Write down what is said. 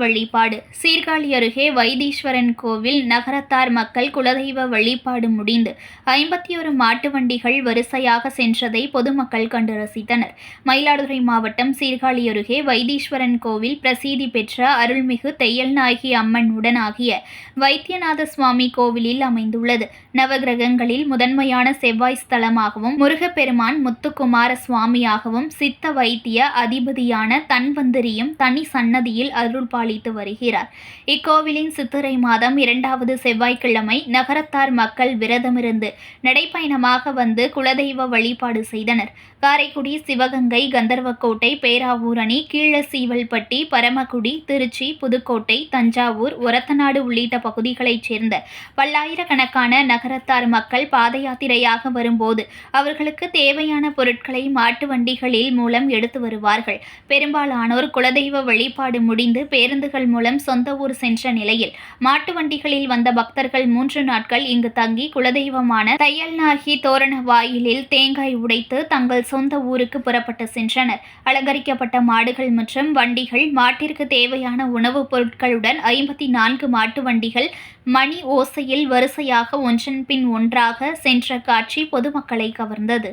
வழிபாடு. சீர்காழி அருகே வைத்தீஸ்வரன் கோவில் நகரத்தார் மக்கள் குலதெய்வ வழிபாடு முடிந்து ஐம்பத்தி ஒரு மாட்டு வண்டிகள் வரிசையாக சென்றதை பொதுமக்கள் கண்டு ரசித்தனர். மயிலாடுதுறை மாவட்டம் சீர்காழி அருகே வைத்தீஸ்வரன் கோவில் பிரசித்தி பெற்ற அருள்மிகு தையல்நாயகி அம்மன் உடனாகிய வைத்தியநாத சுவாமி கோவிலில் அமைந்துள்ளது. நவகிரகங்களில் முதன்மையான செவ்வாய் ஸ்தலமாகவும் முருகப்பெருமான் முத்துக்குமார சுவாமியாகவும் சித்த வைத்திய அதிபதியான தன்வந்திரியும் தனி சன்னதியில் அருள் பாலித்து வருகிறார். இக்கோவிலின் சித்திரை மாதம் இரண்டாவது செவ்வாய்க்கிழமை நகரத்தார் மக்கள் விரதமிருந்து நடைப்பயணமாக வந்து குலதெய்வ வழிபாடு செய்தனர். காரைக்குடி சிவகங்கை கந்தர்வக்கோட்டை பேராவூரணி கீழசீவல்பட்டி பரமக்குடி திருச்சி புதுக்கோட்டை தஞ்சாவூர் ஒரத்தநாடு உள்ளிட்ட பகுதிகளைச் சேர்ந்த பல்லாயிரக்கணக்கான நகரத்தார் மக்கள் பாத யாத்திரையாக வரும்போது அவர்களுக்கு தேவையான பொருட்களை மாட்டு வண்டிகளில் மூலம் எடுத்து வருவார்கள். பெரும்பாலானோர் குலதெய்வ வழிபாடு முடிந்து பேருந்துகள் மூலம் சொந்த ஊர் சென்ற நிலையில் மாட்டு வண்டிகளில் வந்த பக்தர்கள் மூன்று நாட்கள் இங்கு தங்கி குலதெய்வமான தையல்நாகி தோரண வாயிலில் தேங்காய் உடைத்து தங்கள் சொந்த ஊருக்கு புறப்பட்டு சென்றனர். அலங்கரிக்கப்பட்ட மாடுகள் மற்றும் வண்டிகள் மாட்டிற்கு தேவையான உணவுப் பொருட்களுடன் ஐம்பத்தி நான்கு மாட்டு வண்டிகள் மணி ஓசையில் வரிசையாக ஒன்றன் பின் ஒன்றாக சென்ற காட்சி பொதுமக்களை கவர்ந்தது.